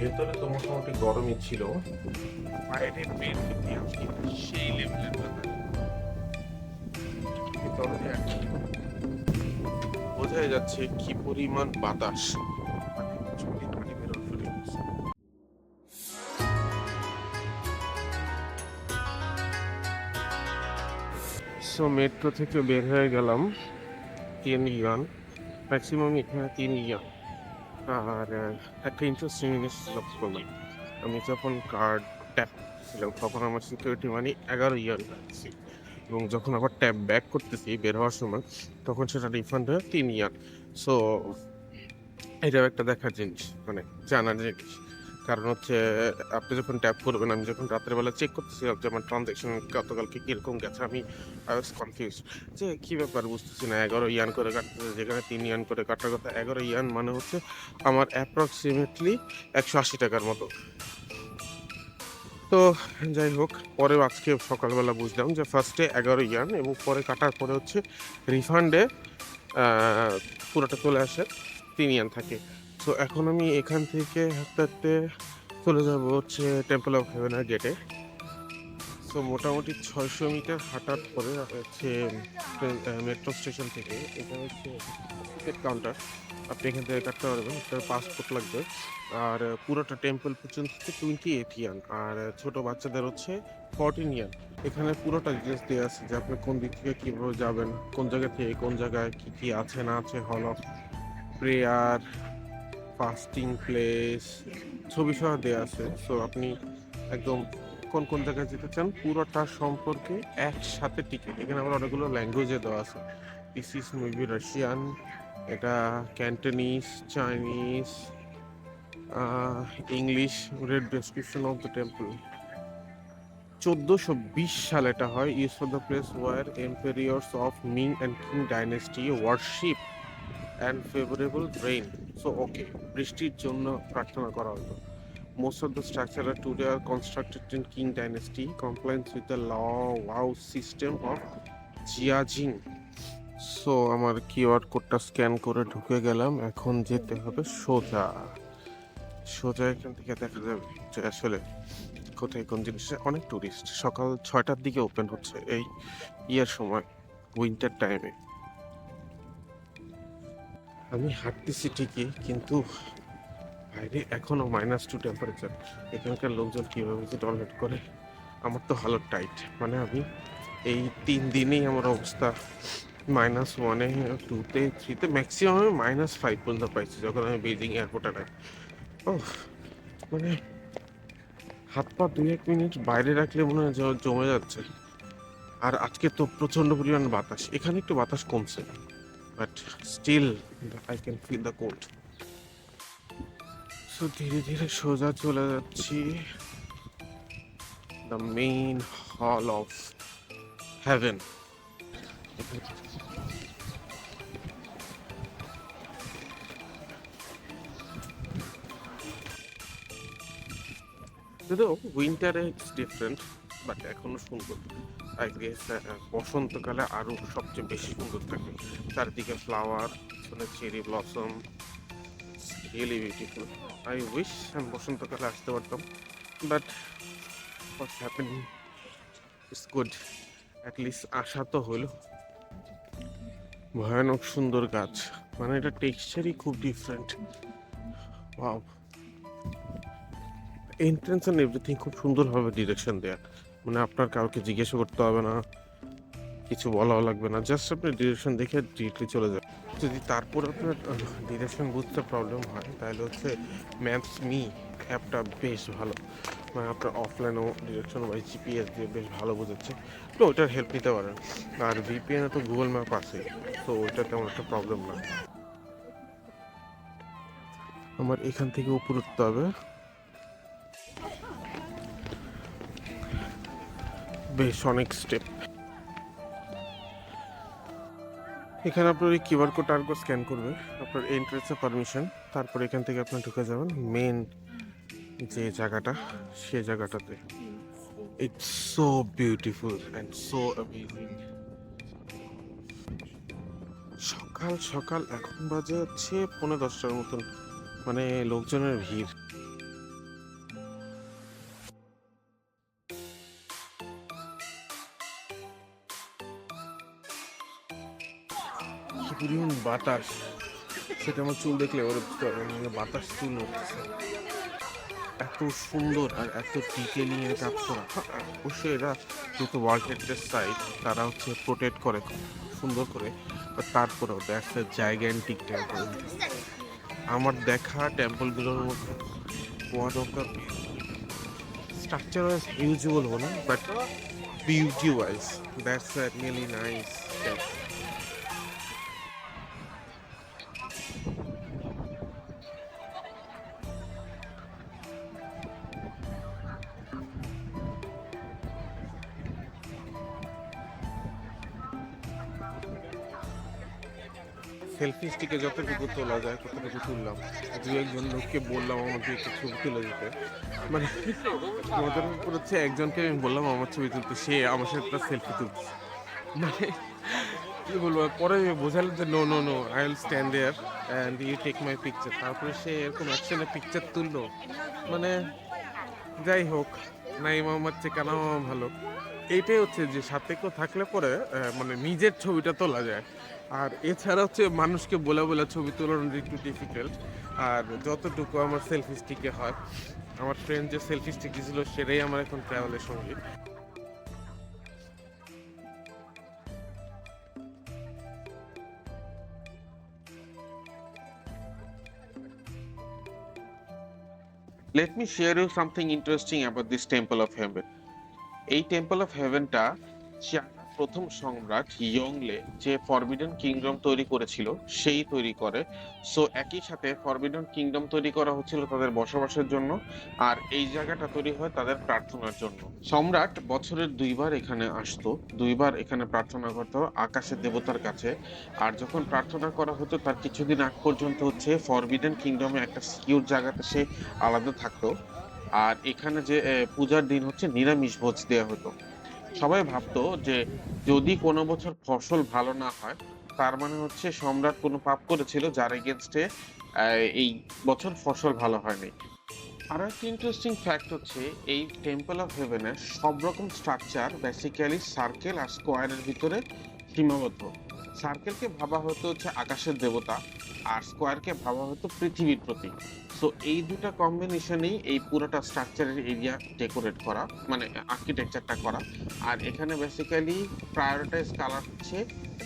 ভেতরে তো মোটামুটি গরমই ছিল। বাইরে বের হতে সেই লেভেলের ব্যাপার ভিতরে বোঝাই যাচ্ছে কি পরিমাণ বাতাস। মানে সো মেট্রো থেকে বের হয়ে গেলাম তিন ইয়ান। ম্যাক্সিমাম এখানে তিন ইয়ান। আর একটা ইন্টারেস্টিং জিনিস লক্ষ্য করলাম আমি যখন কার্ড ট্যাপ ছিলাম তখন আমার সিকিউরিটি মানি এগারো ইয়ার লাগছে এবং যখন আবার ট্যাপ ব্যাক করতেছি বের হওয়ার সময়, তখন সেটা রিফান্ড হয়ে তিন ইয়ার সো এটাও একটা দেখার জিনিস মানে জানার জিনিস। কারণ হচ্ছে, আপনি যখন ট্যাপ করবেন, আমি যখন রাত্রেবেলা চেক করতেছিলাম যে আমার ট্রানজ্যাকশন গতকালকে কীরকম গেছে, আমি আই ওয়াজ কনফিউজ যে কী ব্যাপার বুঝতেছি না, এগারো ইয়ান করে কাটতেছে, যেখানে তিন ইয়ান করে কাটার কথা, এগারো ইয়ান মানে হচ্ছে আমার অ্যাপ্রক্সিমেটলি একশো আশি টাকার মতো। তো যাই হোক, পরে আজকে সকালবেলা বুঝলাম যে ফার্স্টে এগারো ইয়ান এবং পরে কাটার পরে হচ্ছে রিফান্ডে পুরোটা চলে আসে, তিন ইয়ান থাকে। তো এখন আমি এখান থেকে হাঁটতে হাঁটতে চলে যাব হচ্ছে টেম্পল অফ হেভেনার গেটে সো মোটামুটি ছয়শো মিটার হাঁটার পরে হচ্ছে মেট্রো স্টেশন থেকে এটা হচ্ছে টিকিট কাউন্টার আপনি এখান থেকে কাটতে পারবেন আপনার পাসপোর্ট লাগবে। আর পুরোটা টেম্পল পর্যন্ত হচ্ছে টোয়েন্টি এইট ইয়ান আর ছোট বাচ্চাদের হচ্ছে ফর্টিন ইয়ান এখানে পুরোটা ডিটেলস দেওয়া আছে যে আপনি কোন দিক থেকে কীভাবে যাবেন, কোন জায়গা থেকে কোন জায়গায় কী কী আছে না আছে হল অফ প্রেয়ার ফাস্টিং প্লেস, ছবি সহ দেওয়া আছে। সো আপনি একদম কোন কোন জায়গায় যেতে চান, পুরোটা সম্পর্কে একসাথে টিকিট এখানে আবার অনেকগুলো ল্যাঙ্গুয়েজে দেওয়া আছে। দিস ইজ মেবি রাশিয়ান এটা Cantonese Chinese English red description of the temple চোদ্দোশো বিশ সাল এটা হয়। Use for the place where emperors of Ming and Qing dynasty worship and favourable rain so okay বৃষ্টির জন্য প্রার্থনা করা হতো most of the structure are today are constructed in Qing dynasty compliance with the law wow system of Jiajing so আমার QR কোডটা scan করে ঢুকে গেলাম, এখন যেতে হবে সোজা। সোজা এখান থেকে দেখা যাবে যে আসলে কোথায় কোন জিনিসটা। অনেক টুরিস্ট সকাল ছয়টার দিকে ওপেন হচ্ছে এই ইয়ার সময় উইন্টার টাইমে আমি হাঁটতেছি ঠিকই, কিন্তু বাইরে এখনও মাইনাস টু টেম্পারেচার এখানকার লোকজন কীভাবে যে টয়লেট করে, আমার তো হালত টাইট মানে আমি এই তিন দিনেই আমার অবস্থা মাইনাস ওয়ানে টুতে থ্রিতে ম্যাক্সিমাম আমি মাইনাস ফাইভ পর্যন্ত পাইছি, যখন আমি বেজিং এয়ারপোর্টে নাই ও মানে হাত পা দুই এক মিনিট বাইরে রাখলে মনে হয় জমে যাচ্ছে। আর আজকে তো প্রচণ্ড পরিমাণ বাতাস। এখানে একটু বাতাস কমছে। But still I can feel the cold so ধীরে ধীরে সোজা চলে যাচ্ছি মেইন হল অফ হ্যাভেন যদিও উইন্টারে ইটস ডিফারেন্ট বাট এখনও সুন্দর। গেস বসন্তকালে আরও সবচেয়ে বেশি সুন্দর থাকে চারিদিকে ফ্লাওয়ার পিছনে cherry blossom really beautiful I wish আমি বসন্তকালে আসতে পারতাম but what's happening it's good at least আশা তো হলো। ভয়ানক সুন্দর গাছ। মানে এটা টেক্সচারই খুব different wow entrance and everything খুব সুন্দরভাবে ডিরেকশন দেয়া। মানে আপনার কাউকে জিজ্ঞেস করতে হবে না। কিছু বলাও লাগবে না। জাস্ট আপনি ডিরেকশন দেখে ডিরেক্টলি চলে যাবেন যদি তারপর আপনার ডিরেকশন বুঝতে প্রবলেম হয়, তাহলে হচ্ছে ম্যাপস মি অ্যাপটা বেশ ভালো। মানে আপনার অফলাইনেও ডিরেকশন ওয়াইজ জিপিএস দিয়ে বেশ ভালো বোঝাচ্ছে। তো ওটার হেল্প নিতে পারেন। আর ভিপিএনে তো গুগল ম্যাপ আছে, তো ওইটা তেমন একটা প্রবলেম না। আমার এখান থেকে উপর উঠতে হবে। বেশ অনেক স্টেপ এখানে আপনার এই কিউআর কোড আর স্ক্যান করবে, আপনার এন্ট্রেন্সে পারমিশন তারপর এখান থেকে আপনি ঢুকে যাবেন মেন যে জায়গাটা, সে জায়গাটাতে। It's so beautiful and so amazing সকাল সকাল এখন বাজে হচ্ছে পনেরো দশটার মতন মানে লোকজনের ভিড়। পরিমাণ বাতাস। সেটা আমার চুল দেখলে ওরা পারবে বাতাস চুল এত সুন্দর আর এত ডিটেলিং এর কাজ করা। অবশ্যই এরা যেহেতু ওয়ার্ল্ড হেরিটেজ সাইট তারা হচ্ছে প্রোটেক্ট করে, সুন্দর করে। তারপরেও দ্যাটস এ জাইগ্যান্টিক টেম্পল আমার দেখা টেম্পলগুলোর মধ্যে one of the structure wise বলব না but beauty wise that's really nice temple স্টিকে যতটুকু তোলা যায়, ততটুকু তুললাম। দু একজন লোককে বললাম দিয়ে একটা ছবি তুলে দিতে। মানে মজার ব্যাপার হচ্ছে একজনকে আমি বললাম, আমার ছবি তুলতে। সে আমার সাথে একটা সেলফি তুলছে। মানে কি বলব, পরে বোঝালো যে no no no I will stand there and you take my picture তারপরে সে এরকম অ্যাকশনে পিকচার তুললো। মানে যাই হোক, নাইম আমার চেয়ে কানা মামা ভালো। এইটাই হচ্ছে যে সাথে থাকলে পরে মানে নিজের ছবিটা তোলা যায়। আর এছাড়া হচ্ছে মানুষকে বলে বলে ছবি তোলানো একটু ডিফিকাল্ট আর যতটুকু আমার সেলফি স্টিকে হয়, আমার ফ্রেন্ড যে সেলফি স্টিক দিয়েছিল সেটাই আমার এখন ট্রাভেলের সঙ্গী। Let me share you something interesting about this temple of heaven এই টেম্পল অফ হেভেনটা প্রথম সম্রাট ইয়ংলে যে ফরবিডেন কিংডম তৈরি করেছিল, সেই তৈরি করে। সো, একই সাথে ফরবিডেন কিংডম তৈরি করা হচ্ছিল তাদের বসবাসের জন্য, আর এই জায়গাটা তৈরি হয় তাদের প্রার্থনার জন্য। সম্রাট বছরের দুইবার এখানে আসতো, দুইবার এখানে প্রার্থনা করতো আকাশের দেবতার কাছে, আর যখন প্রার্থনা করা হতো, তার কিছুদিন আগ পর্যন্ত হচ্ছে ফরবিডেন কিংডমে একটা সিকিউর জায়গাতে সে আলাদা থাকতো। আর এখানে যে পূজার দিন হচ্ছে নিরামিষ ভোজ দেওয়া হতো। সবাই ভাবতো যে যদি কোনো বছর ফসল ভালো না হয়, তার মানে হচ্ছে সম্রাট কোনো পাপ করেছিল যার এগেনস্টে এই বছর ফসল ভালো হয়নি। আরও একটা ইন্টারেস্টিং ফ্যাক্ট হচ্ছে, এই টেম্পল অফ হেভেনের সব রকম স্ট্রাকচার বেসিক্যালি সার্কেল আর স্কোয়ারের ভিতরে সীমাবদ্ধ। সার্কেলকে ভাবা হতো হচ্ছে আকাশের দেবতা। আর স্কোয়ারকে ভাবা হতো পৃথিবীর প্রতীক সো এই দুটা কম্বিনেশনেই এই পুরোটা স্ট্রাকচারের এরিয়া ডেকোরেট করা মানে আর্কিটেকচারটা করা। আর এখানে বেসিক্যালি প্রায়োরিটাইজ কালার হচ্ছে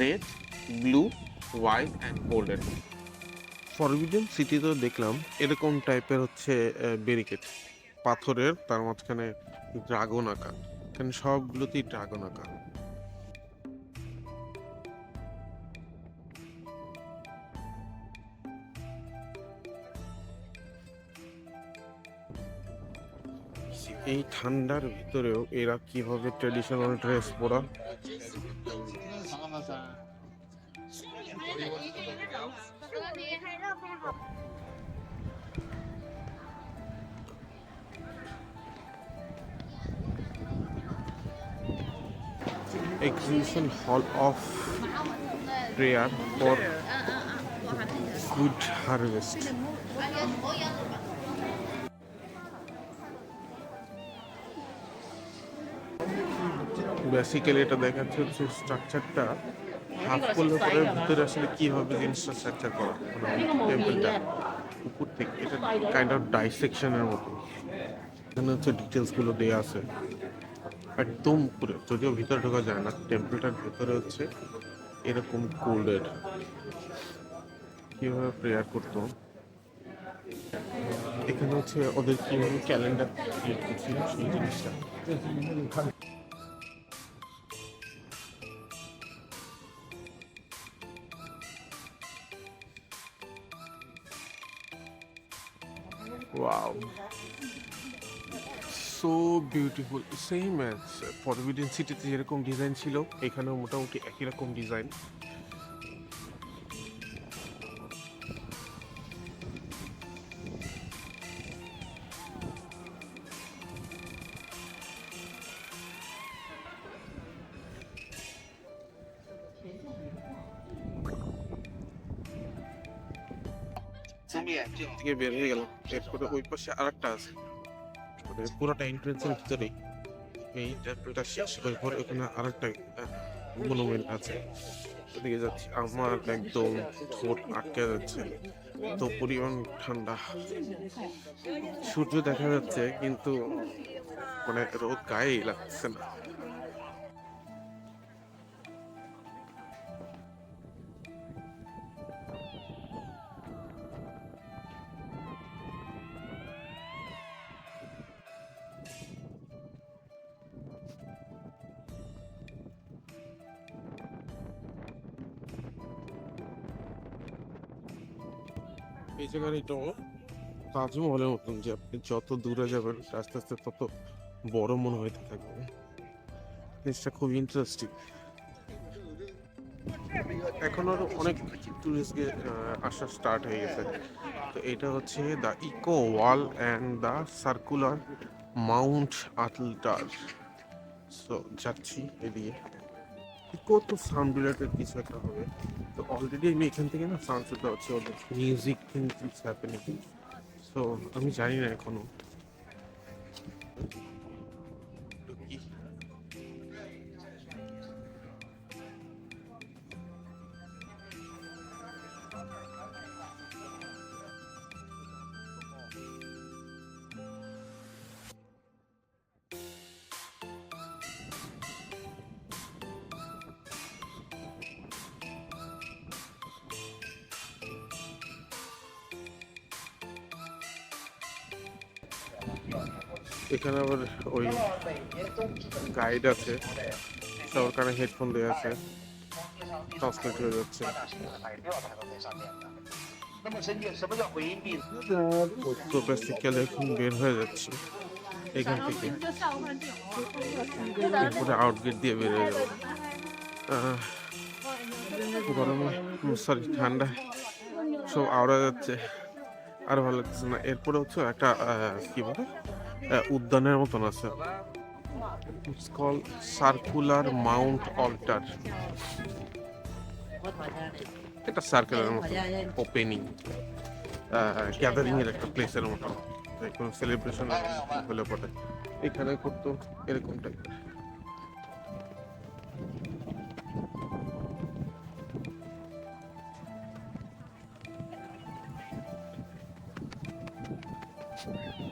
red blue white and golden forbidden সিটিতেও দেখলাম, এরকম টাইপের হচ্ছে ব্যারিকেড পাথরের, তার মাঝখানে ড্রাগন আঁকা এখানে সবগুলোতেই ড্রাগন আঁকা এই ঠান্ডার ভিতরেও এরা কীভাবে ট্রেডিশনাল ড্রেস পরা? Exhibition hall of prayer for good harvest basically এটা দেখাচ্ছে হচ্ছে স্ট্রাকচারটা হাফ করলে পরে ভিতরে আসলে কীভাবে জিনিসটা স্ট্রাকচার করা মানে টেম্পলটা উপর থেকে, এটা কাইন্ড অফ ডাইসেকশনের মতো। এখানে হচ্ছে ডিটেলসগুলো দেওয়া আছে। একদম উপরে যদিও ভিতরে ঢোকা যায় না টেম্পলটার ভিতরে হচ্ছে এরকম কোল্ডের কীভাবে প্রেয়ার করতো? এখানে হচ্ছে ওদের কীভাবে ক্যালেন্ডার ক্রিয়েট করছিল সেই জিনিসটা। Wow. So beautiful same as সিটিতে যেরকম ডিজাইন ছিল এখানেও মোটামুটি একই রকম ডিজাইন থেকে বের হয়ে গেলাম। এরপরে ওই পাশে আরেকটা আছে। মানে পুরোটা এন্ট্রেন্সের ভিতরেই এই টেম্পলটা শেষ হয়ে পরে ওখানে আরেকটা মনুমেন্ট আছে। ওদিকে যাচ্ছি আমার একদম ঠোঁট আটকে যাচ্ছে তো পরিমাণ ঠান্ডা। সূর্য দেখা যাচ্ছে কিন্তু মানে রোদ গায়ে লাগছে না। এই জায়গাটা তাজমহলের মতন যে আপনি যত দূরে যাবেন, আস্তে আস্তে তত বড় মনে হইতে থাকবে। জিনিসটা খুব ইন্টারেস্টিং এখন আরও অনেক টুরিস্ট আসা স্টার্ট হয়ে গেছে। তো এটা হচ্ছে the echo wall and the circular mount altar so যাচ্ছি এদিকে। ইকো তো সাউন্ড রিলেটেড কিছু একটা হবে? তো অলরেডি আমি এখান থেকে না সাউন্ড শুনতে পাচ্ছি ওদের। মিউজিক থিংস হ্যাপেনিং সো আমি জানি না এখনও। এখানে আবার ওই গাইড আছে। সবার কানে হেডফোন দেওয়া আছে। ট্রান্সলেট হয়ে যাচ্ছে। বের হয়ে যাচ্ছে। এখান থেকে। এরপরে আউটগেট দিয়ে বের হয়ে যাব। গরমে সরি ঠান্ডা সব আওড়া যাচ্ছে। আর ভালো লাগছে না। এরপরে হচ্ছে একটা কি বলে? উদ্যানের মতন আছে। কল সার্কুলার মাউন্ট অল্টার এটা সার্কুলার মতো ওপেনিং গ্যাদারিং এর একটা প্লেসের মতো কোনো সেলিব্রেশন হলে পরে। এখানে করতো এরকম টাইপের for you.